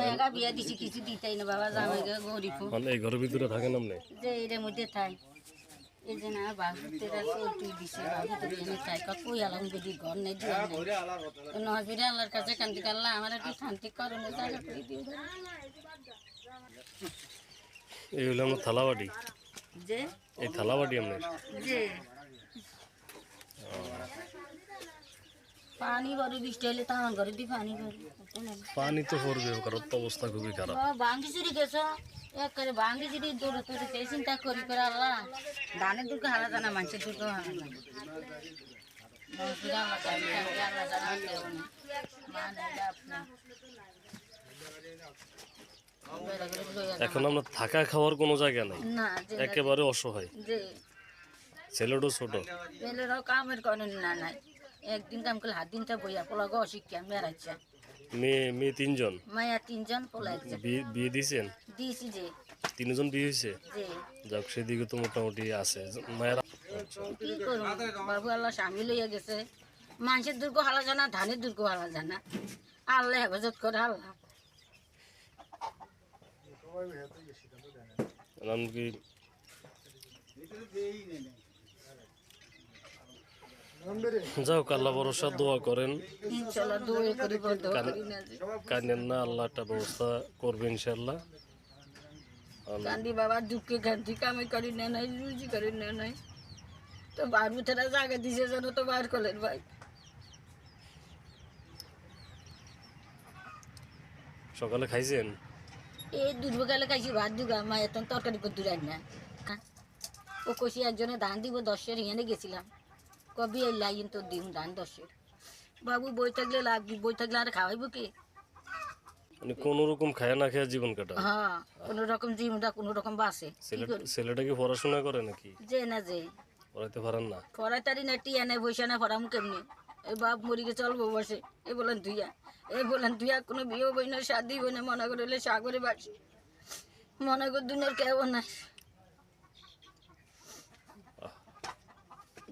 মেয়েকা বিয়া দিছি কিছু দিতাই না বাবা জামাইকে গরিব মানে এই ঘরের ভিতরে থাকেন আপনি? যে এর মধ্যে থাই এই যে না বাবুতের চলতুই দিছে বাবুতে এনে চাই কই আলাম যদি ঘর নেই দিয়ে নেই। আল্লাহর কাছে কান্দি কাল্লা আমার একটু শান্তি করো না জায়গা করে দিও। এই হলো আমার থালাবাড়ি যে? এই থালাবাড়ি আপনার? যে? পানি বড় বৃষ্টি হলে তো আমার ঘরে দিয়ে পানি পানি তো পড়বে কারণ তো অবস্থা খুবই খারাপ। ভাঙ্গি চুরি গেছ এক করে ভাঙ্গি চুরি দৌড়ে সেই চিন্তা করি করে আল্লাহ? ধানের দুটো হারা জানা মানুষের দুটো হারা জানা মানুষের আল্লাহ জানে, জানে, আল্লাহ জানে, কেউ নেই। মা নেই, বাপ নেই। বেড়া করে লইয়া যাও। এখন আমরা থাকা খাওয়ার কোনো জায়গা নাই। একেবারে অসহায়। যে ছেলেটাও ছোট। ছেলেরাও কামের করে না নাই। একদিন কাম করলে হাত দিনটা বইয়া পোলাগো অশিক্ষা মেরাইছে মেয়ে মেয়ে তিনজন? মায়া তিনজন পোলাইছে। বিয়ে বিয়ে দিয়েছেন দিয়েছি যে। তিনজন বিয়ে হয়েছে যে। যাক সেদিকে তো মোটামুটি আছে। মায়েরা কি করব বাবু আল্লাহ স্বামী লইয়া গেছে। মানুষের দুর্গ হালা জানা ধানের দুর্গ হালা জানা। আল্লাহ হেফাজত করে আল্লাহ। এমনকি যাও আল্লাহ ভরসা দোয়া করেন। করি না। আল্লাহ একটা ব্যবস্থা করবে ইনশাল্লাহ কান্দি বাবা দুঃখে কান্দি কামে করি না নাই রুজি করি না নাই। তো বার বুথেরা জায়গা দিছে যেন তো বার করলেন ভাই। সকালে খাইছেন? এই দুর্বকালে খাইছি ভাত দুগা মা এত তরকারি করে দূরাই না। ও কষি একজনে ধান দিব দশের এখানে গেছিলাম। কবি এই লাইন তো দিম ধান দশের। বাবু বই থাকলে লাগবি বই থাকলে আর খাওয়াইব কি? মানে কোনো রকম খায় না খেয়ে জীবন কাটা হ্যাঁ কোনো রকম জীবনটা কোনো রকম বাসে ছেলেটা কি পড়াশোনা করে নাকি? যে না যে। পড়াইতে পারেন না। ফরাই তারি না টিয়া নেই বসে না ফরাম কেমনি? এই বাপ মরিকে চলবো বসে এ বলেন তুইয়া এ বলেন তুইয়া কোনো বিয়ে বই না শাদি বই না মনে করে সাগরে বাসি। মনে কর দুনিয়ার কেউ নাই।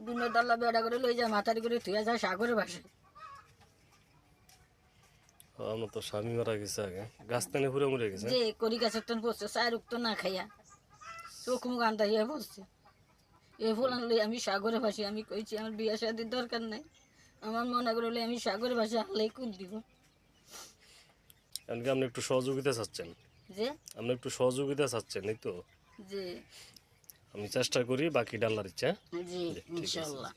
দুনিয়ার দাল্লা বেড়া করে লই যায় মাথারি করে তুইয়া যায় সাগরে বাসে আমার তো স্বামী মারা গেছে আগে। গাছ টানে ঘুরে মরে গেছে। যে করি গাছের টন পড়ছে চায়ের উক্ত না খাইয়া। চোখ মুখ আন্দা হইয়া পড়ছে। এ ফুলান লই আমি সাগরে ভাসি আমি কইছি আমার বিয়া শাদির দরকার নাই। আমার মনে করলে আমি সাগরে ভাসি আল্লাহ কুদ দিব। আপনি একটু সহযোগিতা চাচ্ছেন। যে? আপনি একটু সহযোগিতা চাচ্ছেন এই তো? যে? আমি চেষ্টা করি বাকি ডাল্লার ইচ্ছা। ঠিক ইনশাল্লাহ।